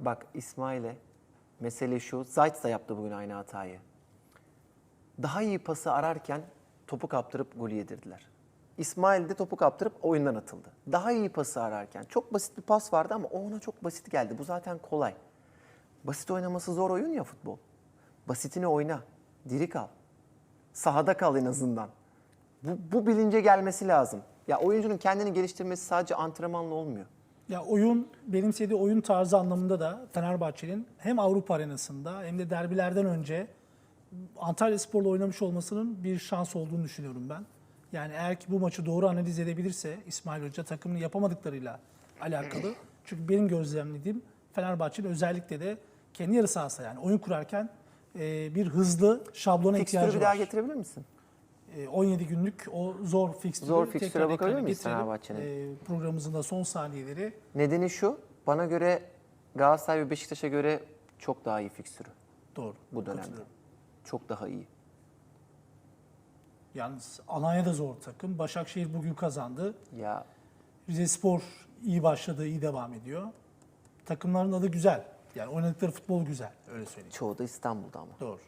Bak İsmail'e mesele şu. Zayt da yaptı bugün aynı hatayı. Daha iyi pası ararken topu kaptırıp golü yedirdiler. İsmail de topu kaptırıp oyundan atıldı. Daha iyi pası ararken çok basit bir pas vardı ama o ona çok basit geldi. Bu zaten kolay. Basit oynaması zor oyun ya futbol. Basitini oyna. Diri kal. Sahada kal en azından. Bu, bu bilince gelmesi lazım. Ya oyuncunun kendini geliştirmesi sadece antrenmanla olmuyor. Ya oyun, benimsediği oyun tarzı anlamında da Fenerbahçe'nin hem Avrupa arenasında hem de derbilerden önce Antalya Spor'la oynamış olmasının bir şans olduğunu düşünüyorum ben. Yani eğer ki bu maçı doğru analiz edebilirse İsmail Hoca takımını yapamadıklarıyla alakalı. Çünkü benim gözlemlediğim Fenerbahçe'nin özellikle de kendi yarı sahası yani oyun kurarken e, bir hızlı şablona Fikstürü ihtiyacı bir daha var. getirebilir misin? E, 17 günlük o zor fikstürü Zor fikstüre bakabilir miyiz. Fenerbahçe'nin? E, programımızın da son saniyeleri Nedeni şu. Bana göre Galatasaray ve Beşiktaş'a göre çok daha iyi fikstürü doğru. bu dönemde. Çok daha iyi. Yalnız Alanya da zor takım. Başakşehir bugün kazandı. Ya Rize Spor iyi başladı, iyi devam ediyor. Takımların adı güzel. Yani oynadıkları futbol güzel. Öyle söyleyeyim. çoğu da İstanbul'da ama. Doğru.